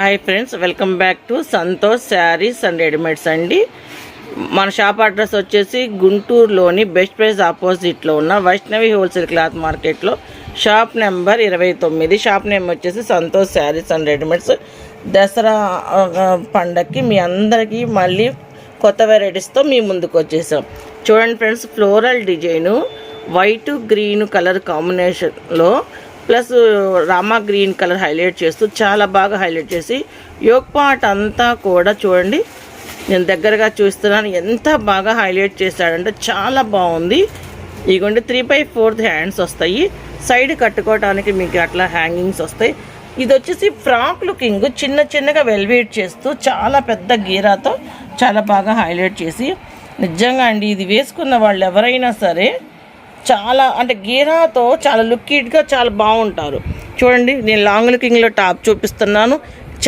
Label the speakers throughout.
Speaker 1: Hi friends welcome back to Santosh sarees and readymades అండి. మన shop address వచ్చేసి గుంటూరులోని బెస్ట్ ప్రైస్ ఆపోజిట్లో ఉన్న వైష్ణవి హోల్సేల్ క్లాత్ మార్కెట్లో షాప్ నెంబర్ ఇరవై తొమ్మిది. షాప్ నేమ్ వచ్చేసి Santosh sarees and readymades. Dasara పండగకి పండక్కి మీ అందరికీ మళ్ళీ కొత్త వెరైటీస్తో మీ ముందుకు వచ్చేసాం. చూడండి friends floral design white green colour కాంబినేషన్లో plus Rama green colour highlight చేస్తూ చాలా బాగా హైలైట్ చేసి యోగ్ పార్ట్ అంతా కూడా చూడండి. నేను దగ్గరగా చూస్తున్నాను. ఎంత బాగా హైలైట్ చేశాడంటే చాలా బాగుంది. ఇదిగోండి త్రీ బై ఫోర్త్ హ్యాండ్స్ వస్తాయి. సైడ్ కట్టుకోవడానికి మీకు అట్లా హ్యాంగింగ్స్ వస్తాయి. ఇది వచ్చేసి ఫ్రాక్ లుకింగ్ చిన్న చిన్నగా వెల్వేట్ చేస్తూ చాలా పెద్ద గీరాతో చాలా బాగా హైలైట్ చేసి నిజంగా అండి ఇది వేసుకున్న వాళ్ళు ఎవరైనా సరే చాలా అంటే గీరాతో చాలా లుక్కిడ్గా చాలా బాగుంటారు. చూడండి నేను లాంగ్ లుకింగ్లో టాప్ చూపిస్తున్నాను.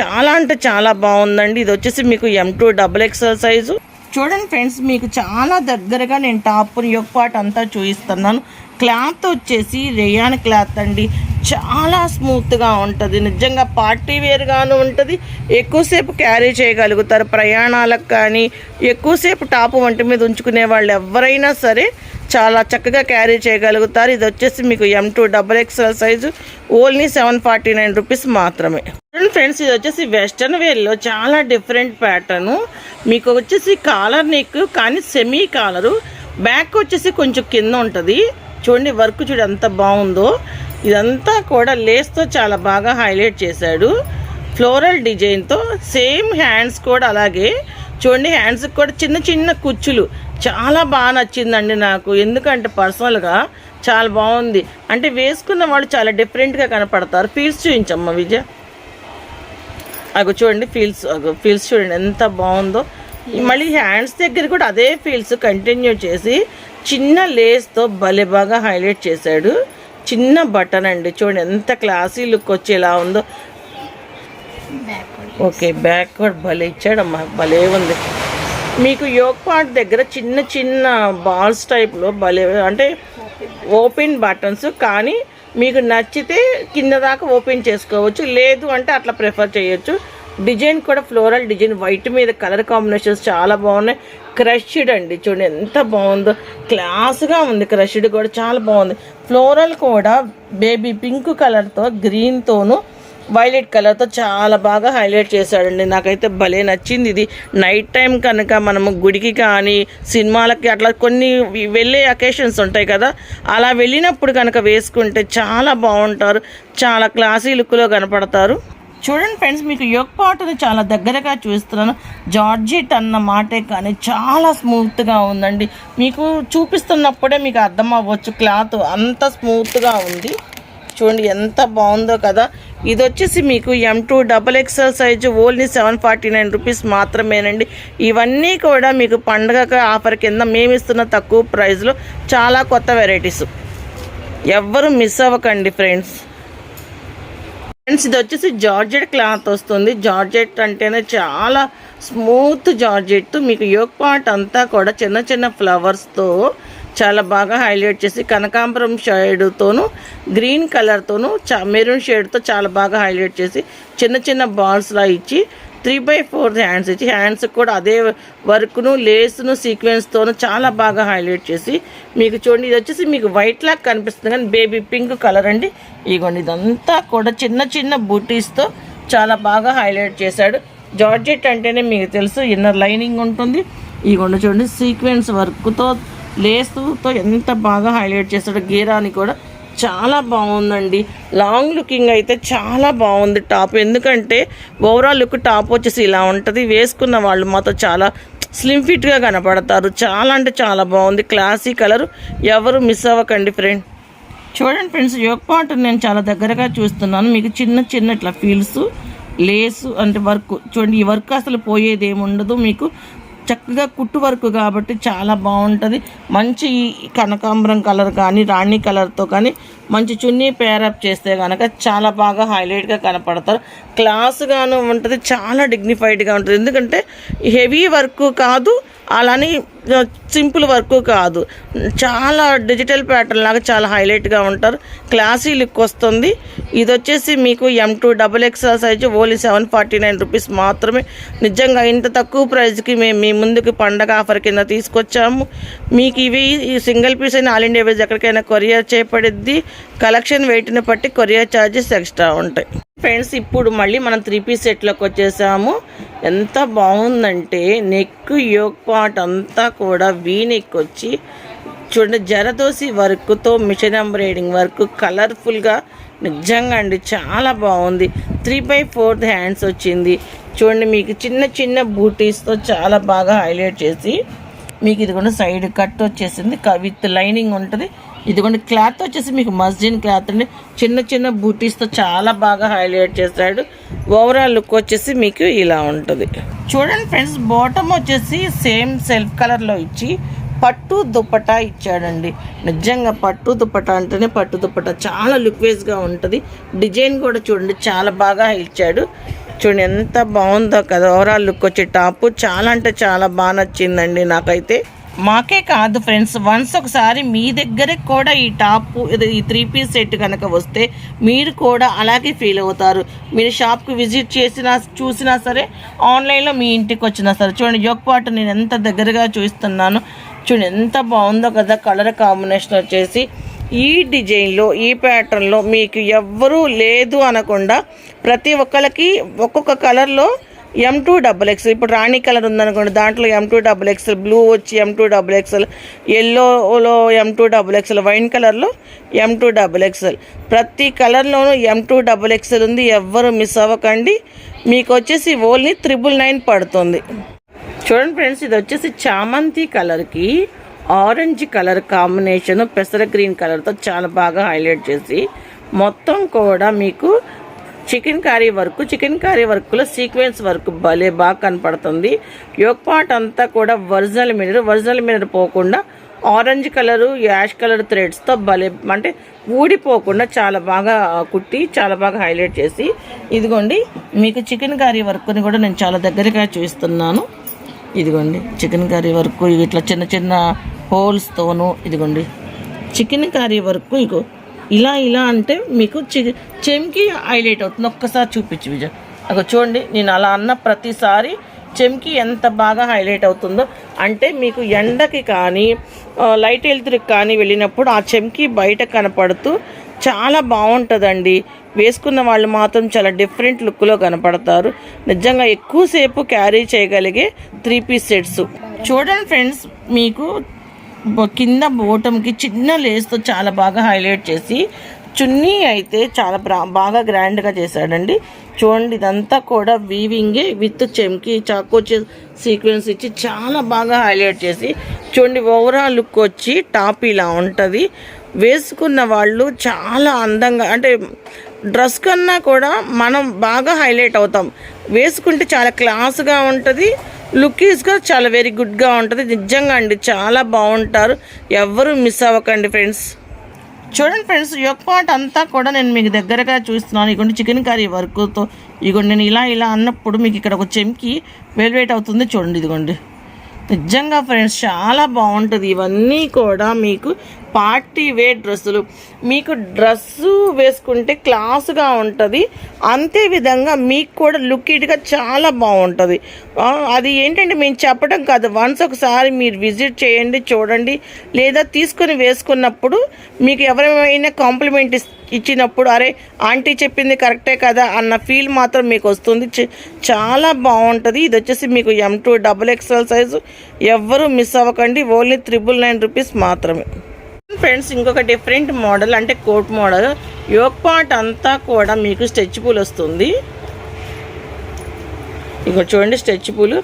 Speaker 1: చాలా అంటే చాలా బాగుందండి. ఇది వచ్చేసి మీకు M two double XL size చూడండి ఫ్రెండ్స్ మీకు చాలా దగ్గరగా నేను టాప్ యొక్క పాట అంతా చూపిస్తున్నాను. క్లాత్ వచ్చేసి రేయాన్ క్లాత్ అండి. చాలా స్మూత్గా ఉంటుంది. నిజంగా పార్టీ వేర్గాను ఉంటుంది. ఎక్కువసేపు క్యారీ చేయగలుగుతారు. ప్రయాణాలకు కానీ ఎక్కువసేపు టాపు వంటి మీద ఉంచుకునే వాళ్ళు ఎవరైనా సరే చాలా చక్కగా క్యారీ చేయగలుగుతారు. ఇది వచ్చేసి మీకు M two double XL size only seven forty nine rupees మాత్రమే ఫ్రెండ్స్ ఇది వచ్చేసి వెస్టర్న్ వేర్లో చాలా డిఫరెంట్ ప్యాటర్ను. మీకు వచ్చేసి కాలర్ నెక్ కానీ సెమీ కాలరు. బ్యాక్ వచ్చేసి కొంచెం కింద ఉంటుంది. చూడండి వర్క్ చూడు ఎంత బాగుందో. ఇదంతా కూడా లేస్తో చాలా బాగా హైలైట్ చేశాడు. ఫ్లోరల్ డిజైన్తో సేమ్ హ్యాండ్స్ కూడా అలాగే. చూడండి హ్యాండ్స్కి కూడా చిన్న చిన్న కుచ్చులు. చాలా బాగా నచ్చిందండి నాకు. ఎందుకంటే పర్సనల్గా చాలా బాగుంది. అంటే వేసుకున్న వాళ్ళు చాలా డిఫరెంట్గా కనపడతారు. ఫీల్స్ చూపించమ్మ విజయ్. అగో చూడండి ఫీల్స్ అగో ఫీల్స్ చూడండి ఎంత బాగుందో. మళ్ళీ హ్యాండ్స్ దగ్గర కూడా అదే ఫీల్స్ కంటిన్యూ చేసి చిన్న లేస్తో భలే బాగా హైలైట్ చేశాడు. చిన్న బటన్ అండి. చూడండి ఎంత క్లాసీ లుక్ వచ్చి ఎలా ఉందో. ఓకే బ్యాక్ కూడా భలే ఇచ్చాడమ్మా. భలే ఉంది. మీకు యోగ్ పార్ట్ దగ్గర చిన్న చిన్న బాల్స్ టైప్లో భలే అంటే ఓపెన్ బటన్స్ కానీ మీకు నచ్చితే కింద దాకా ఓపెన్ చేసుకోవచ్చు. లేదు అంటే అట్లా ప్రిఫర్ చేయొచ్చు. డిజైన్ కూడా ఫ్లోరల్ డిజైన్ వైట్ మీద కలర్ కాంబినేషన్స్ చాలా బాగున్నాయి. క్రష్డ్ అండి. చూడండి ఎంత బాగుందో. క్లాస్గా ఉంది క్రష్డ్ కూడా చాలా బాగుంది. ఫ్లోరల్ కూడా బేబీ పింక్ కలర్తో గ్రీన్తోను వైలెట్ కలర్తో చాలా బాగా హైలైట్ చేశాడండి. నాకైతే భలే నచ్చింది ఇది. నైట్ టైం కనుక మనము గుడికి కానీ సినిమాలకి అట్లా కొన్ని వెళ్ళే అకేషన్స్ ఉంటాయి కదా. అలా వెళ్ళినప్పుడు కనుక వేసుకుంటే చాలా బాగుంటారు. చాలా క్లాసీ లుక్లో కనపడతారు. చూడండి ఫ్రెండ్స్ మీకు యోగ్ పాటను చాలా దగ్గరగా చూస్తున్నాను జార్జెట్ అన్న మాటే కానీ చాలా స్మూత్గా ఉందండి. మీకు చూపిస్తున్నప్పుడే మీకు అర్థం అవ్వచ్చు క్లాత్ అంత స్మూత్గా ఉంది. చూడండి ఎంత బాగుందో కదా. ఇది వచ్చేసి మీకు M two double XL size only seven forty nine rupees మాత్రమేనండి. ఇవన్నీ కూడా మీకు పండగ ఆఫర్ కింద మేము ఇస్తున్న తక్కువ ప్రైస్లో చాలా కొత్త వెరైటీస్ ఎవ్వరు మిస్ అవ్వకండి ఫ్రెండ్స్. ఫ్రెండ్స్ ఇది వచ్చేసి జార్జెట్ క్లాత్ వస్తుంది. జార్జెట్ అంటేనే చాలా స్మూత్ జార్జెట్ మీకు యోగ్ పార్ట్ అంతా కూడా చిన్న చిన్న ఫ్లవర్స్తో చాలా బాగా హైలైట్ చేసి కనకాంబరం షేడ్తోనూ గ్రీన్ కలర్తోనూ చా మెరూన్ షేడ్తో చాలా బాగా హైలైట్ చేసి చిన్న చిన్న బాల్స్లా ఇచ్చి త్రీ బై ఫోర్ హ్యాండ్స్ ఇచ్చి హ్యాండ్స్ కూడా అదే వర్క్ను లేస్ను సీక్వెన్స్తోను చాలా బాగా హైలైట్ చేసి మీకు చూడండి ఇది వచ్చేసి మీకు వైట్ లాగా కనిపిస్తుంది కానీ బేబీ పింక్ కలర్ అండి. ఇగోండి ఇదంతా కూడా చిన్న చిన్న బూటీస్తో చాలా బాగా హైలైట్ చేశాడు. జార్జెట్ అంటేనే మీకు తెలుసు ఇన్నర్ లైనింగ్ ఉంటుంది. ఇగోండి చూడండి సీక్వెన్స్ వర్క్తో లేస్తో ఎంత బాగా హైలైట్ చేశాడు గీరాని కూడా. చాలా బాగుందండి. లాంగ్ లుకింగ్ అయితే చాలా బాగుంది టాప్. ఎందుకంటే ఓవరాల్ లుక్ టాప్ వచ్చేసి ఇలా ఉంటుంది. వేసుకున్న వాళ్ళు మాతో చాలా స్లిమ్ ఫిట్గా కనపడతారు. చాలా అంటే చాలా బాగుంది. క్లాసీ కలర్ ఎవరు మిస్ అవ్వకండి ఫ్రెండ్ చూడండి ఫ్రెండ్స్ యోగ పాట నేను చాలా దగ్గరగా చూస్తున్నాను. మీకు చిన్న చిన్న ఇట్లా ఫీల్స్ లేసు అంటే వర్క్ చూడండి ఈ వర్క్ అసలు పోయేది ఏముండదు మీకు చక్కగా కుట్టు వర్క్ కాబట్టి చాలా బాగుంటుంది. మంచి కనకాంబరం కలర్ కానీ రాణి కలర్తో కానీ మంచి చున్నీ పేరప్ చేస్తే కనుక చాలా బాగా హైలైట్గా కనపడతారు. క్లాస్గాను ఉంటుంది చాలా డిగ్నిఫైడ్గా ఉంటుంది. ఎందుకంటే హెవీ వర్క్ కాదు అలానే సింపుల్ వర్క్ కాదు. చాలా డిజిటల్ ప్యాటర్న్ లాగా చాలా హైలైట్గా ఉంటారు. క్లాసీ లుక్ వస్తుంది. ఇది వచ్చేసి మీకు M two double XL size only seven forty nine rupees మాత్రమే. నిజంగా ఇంత తక్కువ ప్రైస్కి మేము మీ ముందుకు పండగ ఆఫర్ కింద తీసుకొచ్చాము. మీకు ఇవి ఈ సింగిల్ పీస్ అయిన ఆల్ ఇండియా వేజ్ ఎక్కడికైనా కొరియర్ చేయబడిద్ది. కలెక్షన్ వెయిట్ని బట్టి కొరియర్ ఛార్జెస్ ఎక్స్ట్రా ఉంటాయి. ఫ్రెండ్స్ ఇప్పుడు మళ్ళీ మనం త్రీ పీస్ సెట్లోకి వచ్చేసాము. ఎంత బాగుందంటే నెక్ యోగ్ పాట్ అంతా కూడా వీనెక్ వచ్చి చూడండి జరదోసి వర్క్తో మిషన్ ఎంబ్రాయిడింగ్ వర్క్ కలర్ఫుల్గా నిజంగా అండి చాలా బాగుంది. త్రీ బై ఫోర్త్ హ్యాండ్స్ వచ్చింది. చూడండి మీకు చిన్న చిన్న బూటీస్తో చాలా బాగా హైలైట్ చేసి మీకు ఇది కూడా సైడ్ కట్ వచ్చేసింది. విత్ లైనింగ్ ఉంటుంది. ఇదిగోండి క్లాత్ వచ్చేసి మీకు మస్జిన్ క్లాత్ అండి. చిన్న చిన్న బూటీస్తో చాలా బాగా హైలైట్ చేశాడు. ఓవరాల్ లుక్ వచ్చేసి మీకు ఇలా ఉంటుంది. చూడండి ఫ్రెండ్స్ బాటమ్ వచ్చేసి సేమ్ సెల్ఫ్ కలర్లో ఇచ్చి పట్టు దుప్పటా ఇచ్చాడండి. నిజంగా పట్టు దుప్పటా అంటేనే పట్టు దుప్పటా చాలా లుక్ వేస్గా ఉంటుంది. డిజైన్ కూడా చూడండి చాలా బాగా ఇచ్చాడు. చూడండి ఎంత బాగుందో కదా ఓవరాల్ లుక్ వచ్చే టాపు. చాలా అంటే చాలా బాగా నచ్చిందండి నాకైతే. మాకే కాదు ఫ్రెండ్స్ వన్స్ ఒకసారి మీ దగ్గరకు కూడా ఈ టాప్ ఈ త్రీ పీస్ సెట్ కనుక వస్తే మీరు కూడా అలాగే ఫీల్ అవుతారు. మీరు షాప్కి విజిట్ చేసినా చూసినా సరే ఆన్లైన్లో మీ ఇంటికి వచ్చినా సరే చూడండి యోగ నేను ఎంత దగ్గరగా చూస్తున్నాను. చూడండి ఎంత బాగుందో కదా కలర్ కాంబినేషన్ వచ్చేసి. ఈ డిజైన్లో ఈ ప్యాటర్న్లో మీకు ఎవ్వరూ లేదు అనకుండా ప్రతి ఒక్కరికి ఒక్కొక్క కలర్లో ఎం టూ డబుల్ ఎక్స్ ఇప్పుడు రాణి కలర్ ఉందనుకోండి దాంట్లో M two double XL blue వచ్చి M two double XL ఎల్లోలో M two double XL wine కలర్లో ఎం టూ డబుల్ ఎక్స్ఎల్ ప్రతి కలర్లోనూ ఎం టూ డబుల్ ఎక్స్ఎల్ ఉంది ఎవ్వరు మిస్ అవ్వకండి. మీకు వచ్చేసి ఓన్లీ త్రిబుల్ నైన్ పడుతుంది. చూడండి ఫ్రెండ్స్ ఇది వచ్చేసి చామంతి కలర్కి ఆరెంజ్ కలర్ కాంబినేషన్ పెసర గ్రీన్ కలర్తో చాలా బాగా హైలైట్ చేసి మొత్తం కూడా మీకు chicken curry work chicken curry వర్క్లో సీక్వెన్స్ వర్క్ భలే బాగా కనపడుతుంది. యోగ్ పాట్ అంతా కూడా ఒరిజినల్ మిర్రర్ ఒరిజినల్ మిర్రర్ పోకుండా ఆరెంజ్ కలరు యాష్ కలర్ థ్రెడ్స్తో భలే అంటే ఊడిపోకుండా చాలా బాగా కుట్టి చాలా బాగా హైలైట్ చేసి ఇదిగోండి మీకు చికెన్ కర్రీ వర్క్ని కూడా నేను చాలా దగ్గరగా చూస్తున్నాను ఇదిగోండి చికెన్ కర్రీ వర్క్ ఇట్లా చిన్న చిన్న హోల్స్తోను ఇదిగోండి. చికెన్ కర్రీ వర్క్ ఇగో ఇలా ఇలా అంటే మీకు చి చెమ్కి హైలైట్ అవుతుంది. ఒక్కసారి చూపించు విజయ్. అక్కడ చూడండి నేను అలా అన్న ప్రతిసారి చెమ్కి ఎంత బాగా హైలైట్ అవుతుందో. అంటే మీకు ఎండకి కానీ లైట్ వెళ్తురికి కానీ వెళ్ళినప్పుడు ఆ చెమ్కి బయట కనపడుతూ చాలా బాగుంటుందండి. వేసుకున్న వాళ్ళు మాత్రం చాలా డిఫరెంట్ లుక్లో కనపడతారు. నిజంగా ఎక్కువసేపు క్యారీ చేయగలిగే త్రీ పీస్ సెట్స్ చూడండి ఫ్రెండ్స్ మీకు కింద బోటంకి చిన్న లేస్తో చాలా బాగా హైలైట్ చేసి చున్నీ అయితే చాలా బాగా గ్రాండ్గా చేశాడండి. చూడండి ఇదంతా కూడా వీవింగే విత్ చెమ్కి చాకో సీక్వెన్స్ ఇచ్చి చాలా బాగా హైలైట్ చేసి చూడండి ఓవరాల్ లుక్ వచ్చి టాప్ ఇలా ఉంటుంది. వేసుకున్న వాళ్ళు చాలా అందంగా అంటే డ్రెస్ కన్నా కూడా మనం బాగా హైలైట్ అవుతాం. వేసుకుంటే చాలా క్లాస్గా ఉంటుంది. లుక్ ఈజ్ కూడా చాలా వెరీ గుడ్గా ఉంటుంది. నిజంగా అండి చాలా బాగుంటారు. ఎవరు మిస్ అవ్వకండి ఫ్రెండ్స్ చూడండి ఫ్రెండ్స్ యొక్క పాట అంతా కూడా నేను మీకు దగ్గరగా చూస్తున్నాను. ఇగోండి చికెన్ కర్రీ వర్క్తో ఇగోండి నేను ఇలా ఇలా అన్నప్పుడు మీకు ఇక్కడ ఒక చెంకి వెయిట్ అవుతుంది చూడండి ఇదిగోండి. నిజంగా ఫ్రెండ్స్ చాలా బాగుంటుంది. ఇవన్నీ కూడా మీకు పార్టీ వేర్ డ్రెస్సులు. మీకు డ్రెస్సు వేసుకుంటే క్లాస్గా ఉంటుంది. అంతే విధంగా మీకు కూడా లుక్ ఇట్గా చాలా బాగుంటుంది. అది ఏంటంటే మేము చెప్పడం కాదు. వన్స్ ఒకసారి మీరు విజిట్ చేయండి చూడండి. లేదా తీసుకొని వేసుకున్నప్పుడు మీకు ఎవరైనా కాంప్లిమెంట్ ఇచ్చినప్పుడు అరే ఆంటీ చెప్పింది కరెక్టే కదా అన్న ఫీల్ మాత్రం మీకు వస్తుంది. చాలా బాగుంటుంది. ఇది వచ్చేసి మీకు M two double XL size ఎవ్వరూ మిస్ అవ్వకండి. ఓన్లీ త్రిబుల్ నైన్ రూపీస్ మాత్రమే. ఫ్రెండ్స్ ఇంకొక డిఫరెంట్ మోడల్ అంటే కోట్ మోడల్ యోక్ పార్ట్ అంతా కూడా మీకు స్ట్రెచ్బుల్ వస్తుంది. ఇంకో చూడండి స్ట్రెచ్బుల్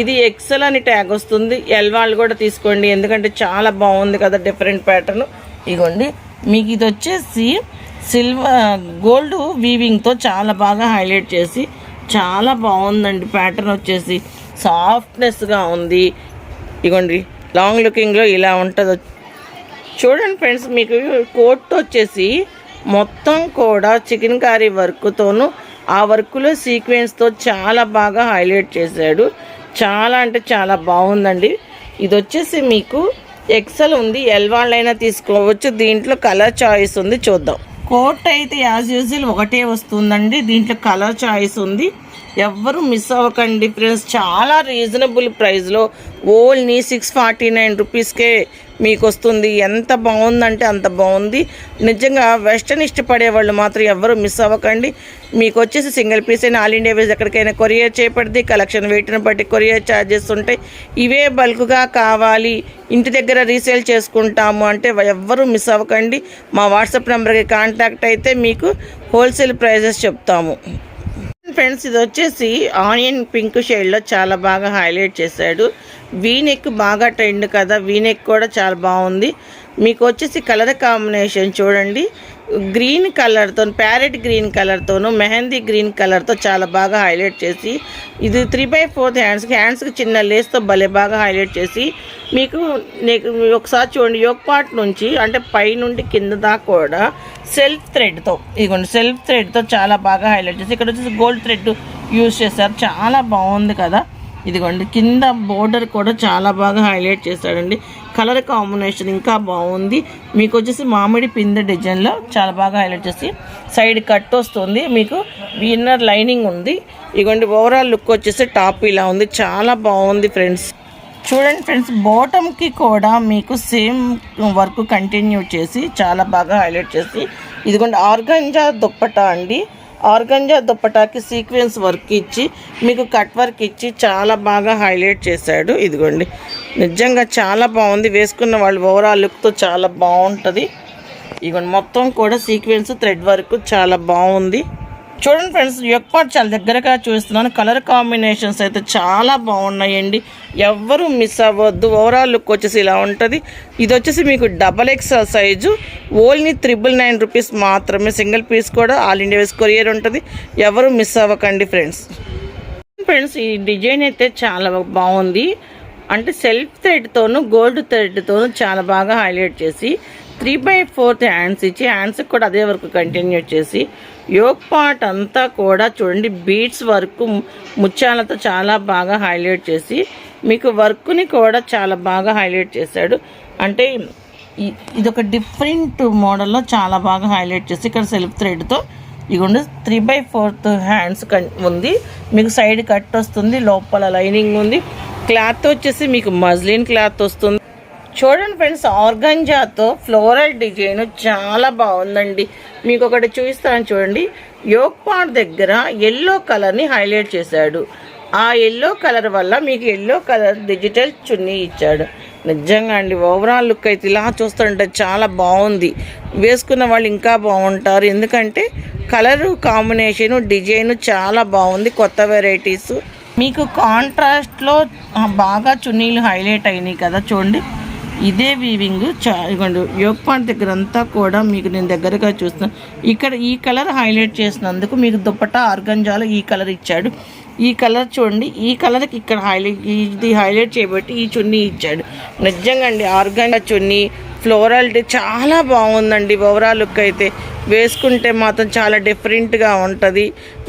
Speaker 1: ఇది ఎక్సెల్ అని ట్యాగ్ వస్తుంది. ఎల్ వాళ్ళు కూడా తీసుకోండి. ఎందుకంటే చాలా బాగుంది కదా డిఫరెంట్ ప్యాటర్న్ ఇగోండి. మీకు ఇది వచ్చేసి సిల్వర్ గోల్డ్ వీవింగ్తో చాలా బాగా హైలైట్ చేసి చాలా బాగుందండి ప్యాటర్న్ వచ్చేసి. సాఫ్ట్నెస్గా ఉంది. ఇగోండి. లాంగ్ లుకింగ్లో ఇలా ఉంటుంది. చూడండి ఫ్రెండ్స్ మీకు కోట్ వచ్చేసి మొత్తం కూడా చికెన్ కర్రీ వర్క్తోనూ ఆ వర్క్లో సీక్వెన్స్తో చాలా బాగా హైలైట్ చేశాడు. చాలా అంటే చాలా బాగుందండి. ఇది వచ్చేసి మీకు ఎక్సెల్ ఉంది ఎల్ వాళ్ళైనా తీసుకోవచ్చు. దీంట్లో కలర్ చాయిస్ ఉంది చూద్దాం. కోట్ అయితే యాజ్ యూజువల్ ఒకటే వస్తుందండి. దీంట్లో కలర్ చాయిస్ ఉంది. ఎవ్వరు మిస్ అవ్వకండి ఫ్రెండ్స్. చాలా రీజనబుల్ ప్రైస్లో ఓన్లీ సిక్స్ ఫార్టీ నైన్ రూపీస్కే మీకు వస్తుంది ఎంత బాగుందంటే అంత బాగుంది. నిజంగా వెస్ట్రన్ ఇష్టపడే వాళ్ళు మాత్రం ఎవ్వరు మిస్ అవ్వకండి. మీకు వచ్చేసి సింగిల్ పీస్ అయినా ఆల్ ఇండియా వేస్ ఎక్కడికైనా కొరియర్ చేయబడింది కలెక్షన్ వెయిట్ని బట్టి కొరియర్ ఛార్జెస్ ఉంటాయి. ఇవే బల్క్గా కావాలి. ఇంటి దగ్గర రీసేల్ చేసుకుంటాము అంటే ఎవ్వరూ మిస్ అవ్వకండి. మా వాట్సాప్ నెంబర్కి కాంటాక్ట్ అయితే మీకు హోల్సేల్ ప్రైజెస్ చెప్తాము. ఫ్రెండ్స్ ఇది వచ్చేసి ఆనియన్ పింక్ షేడ్లో చాలా బాగా హైలైట్ చేశాడు. వీనెక్ బాగా ట్రెండ్ కదా వీనెక్ కూడా చాలా బాగుంది. మీకు వచ్చేసి కలర్ కాంబినేషన్ చూడండి. గ్రీన్ కలర్తో ప్యారెట్ గ్రీన్ కలర్తోను మెహందీ గ్రీన్ కలర్తో చాలా బాగా హైలైట్ చేసి ఇది త్రీ బై ఫోర్త్ హ్యాండ్స్కి హ్యాండ్స్కి చిన్న లేస్తో భలే బాగా హైలైట్ చేసి మీకు నీకు ఒకసారి చూడండి యోగ పార్ట్ నుంచి అంటే పై నుండి కింద దాకా కూడా సెల్ఫ్ థ్రెడ్తో ఇదిగోండి సెల్ఫ్ థ్రెడ్తో చాలా బాగా హైలైట్ చేసి ఇక్కడ వచ్చేసి గోల్డ్ థ్రెడ్ యూజ్ చేశారు చాలా బాగుంది కదా. ఇదిగోండి కింద బోర్డర్ కూడా చాలా బాగా హైలైట్ చేశాడండి. కలర్ కాంబినేషన్ ఇంకా బాగుంది. మీకు వచ్చేసి మామిడి పిందె డిజైన్లో చాలా బాగా హైలైట్ చేసి సైడ్ కట్ వస్తుంది. మీకు ఇన్నర్ లైనింగ్ ఉంది. ఇదిగోండి ఓవరాల్ లుక్ వచ్చేసి టాప్ ఇలా ఉంది. చాలా బాగుంది ఫ్రెండ్స్. చూడండి ఫ్రెండ్స్ బాటమ్కి కూడా మీకు సేమ్ వర్క్ కంటిన్యూ చేసి చాలా బాగా హైలైట్ చేసి ఇదిగోండి ఆర్గంజా దుప్పట అండి. ఆర్గంజా దుప్పటాకి సీక్వెన్స్ వర్క్ ఇచ్చి మీకు కట్ వర్క్ ఇచ్చి చాలా బాగా హైలైట్ చేశాడు. ఇదిగోండి. నిజంగా చాలా బాగుంది. వేసుకున్న వాళ్ళు ఓవరాల్ లుక్తో చాలా బాగుంటుంది. ఇదిగోండి మొత్తం కూడా సీక్వెన్స్ థ్రెడ్ వర్క్ చాలా బాగుంది. చూడండి ఫ్రెండ్స్ ఎక్కువ చాలా దగ్గరగా చూస్తున్నాను కలర్ కాంబినేషన్స్ అయితే చాలా బాగున్నాయండి. ఎవ్వరూ మిస్ అవ్వద్దు. ఓవరాల్ లుక్ వచ్చేసి ఇలా ఉంటుంది. ఇది వచ్చేసి మీకు double XL size only triple nine rupees మాత్రమే. సింగిల్ పీస్ కూడా ఆల్ ఇండియా వేస్ కొరియర్ ఉంటుంది. ఎవరు మిస్ అవ్వకండి ఫ్రెండ్స్. ఫ్రెండ్స్ ఈ డిజైన్ అయితే చాలా బాగుంది. అంటే సెల్ఫ్ థ్రెడ్తోనూ గోల్డ్ థ్రెడ్తోనూ చాలా బాగా హైలైట్ చేసి త్రీ బై ఫోర్త్ హ్యాండ్స్ ఇచ్చి హ్యాండ్స్కి కూడా అదే వరకు కంటిన్యూ చేసి యోగ్ పార్ట్ అంతా కూడా చూడండి బీట్స్ వర్క్ ముత్యాలతో చాలా బాగా హైలైట్ చేసి మీకు వర్క్ని కూడా చాలా బాగా హైలైట్ చేశాడు. అంటే ఇది ఒక డిఫరెంట్ మోడల్లో చాలా బాగా హైలైట్ చేసి ఇక్కడ సెల్ఫ్ థ్రెడ్తో ఇదిగోండి త్రీ బై ఫోర్త్ హ్యాండ్స్ ఉంది. మీకు సైడ్ కట్ వస్తుంది లోపల లైనింగ్ ఉంది. క్లాత్ వచ్చేసి మీకు మజ్లిన్ క్లాత్ వస్తుంది. చూడండి ఫ్రెండ్స్ ఆర్గంజాతో ఫ్లోరల్ డిజైన్ చాలా బాగుందండి. మీకు ఒకటి చూపిస్తాను చూడండి. యోగ్ పాట్ దగ్గర ఎల్లో కలర్ని హైలైట్ చేశాడు. ఆ ఎల్లో కలర్ వల్ల మీకు ఎల్లో కలర్ డిజిటల్ చున్నీ ఇచ్చాడు. నిజంగా అండి ఓవరాల్ లుక్ అయితే ఇలా చూస్తుంటే చాలా బాగుంది. వేసుకున్న వాళ్ళు ఇంకా బాగుంటారు. ఎందుకంటే కలరు కాంబినేషను డిజైన్ చాలా బాగుంది కొత్త వెరైటీస్ మీకు కాంట్రాస్ట్లో బాగా చున్నీలు హైలైట్ అయినాయి కదా చూడండి. ఇదే వీవింగ్ చా ఇవ్వండి యోగ్ పాయింట్ దగ్గర అంతా కూడా మీకు నేను దగ్గరగా చూస్తాను ఇక్కడ ఈ కలర్ హైలైట్ చేసినందుకు మీకు దుప్పట ఆర్గంజాలో ఈ కలర్ ఇచ్చాడు. ఈ కలర్ చూడండి ఈ కలర్కి ఇక్కడ హైలైట్ ఇది హైలైట్ చేయబట్టి ఈ చున్నీ ఇచ్చాడు. నిజంగా అండి ఆర్గంజా చున్నీ ఫ్లోరాలిటీ చాలా బాగుందండి ఓవరాల్ లుక్ అయితే. వేసుకుంటే మాత్రం చాలా డిఫరెంట్గా ఉంటుంది.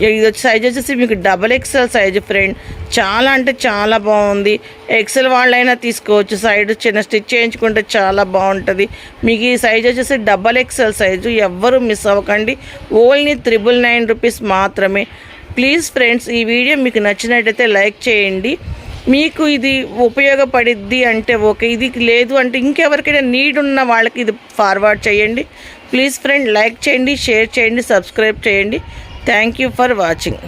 Speaker 1: ఇది వచ్చి సైజ్ వచ్చేసి మీకు డబల్ ఎక్సెల్ సైజ్ ఫ్రెండ్ చాలా అంటే చాలా బాగుంది. ఎక్సెల్ వాళ్ళైనా తీసుకోవచ్చు సైడ్ చిన్న స్టిచ్ చేయించుకుంటే చాలా బాగుంటుంది. మీకు ఈ సైజ్ వచ్చేసి డబల్ ఎక్సెల్ సైజు ఎవ్వరూ మిస్ అవ్వకండి. ఓన్లీ త్రిబుల్ నైన్ రూపీస్ మాత్రమే. ప్లీజ్ ఫ్రెండ్స్ ఈ వీడియో మీకు నచ్చినట్టయితే లైక్ చేయండి. మీకు ఇది ఉపయోగపడిద్ది అంటే ఓకే. ఇది లేదు అంటే ఇంకెవరికైనా నీడ్ ఉన్న వాళ్ళకి ఇది ఫార్వర్డ్ చేయండి. ప్లీజ్ ఫ్రెండ్ లైక్ చేయండి షేర్ చేయండి సబ్స్క్రైబ్ చేయండి. Thank you for watching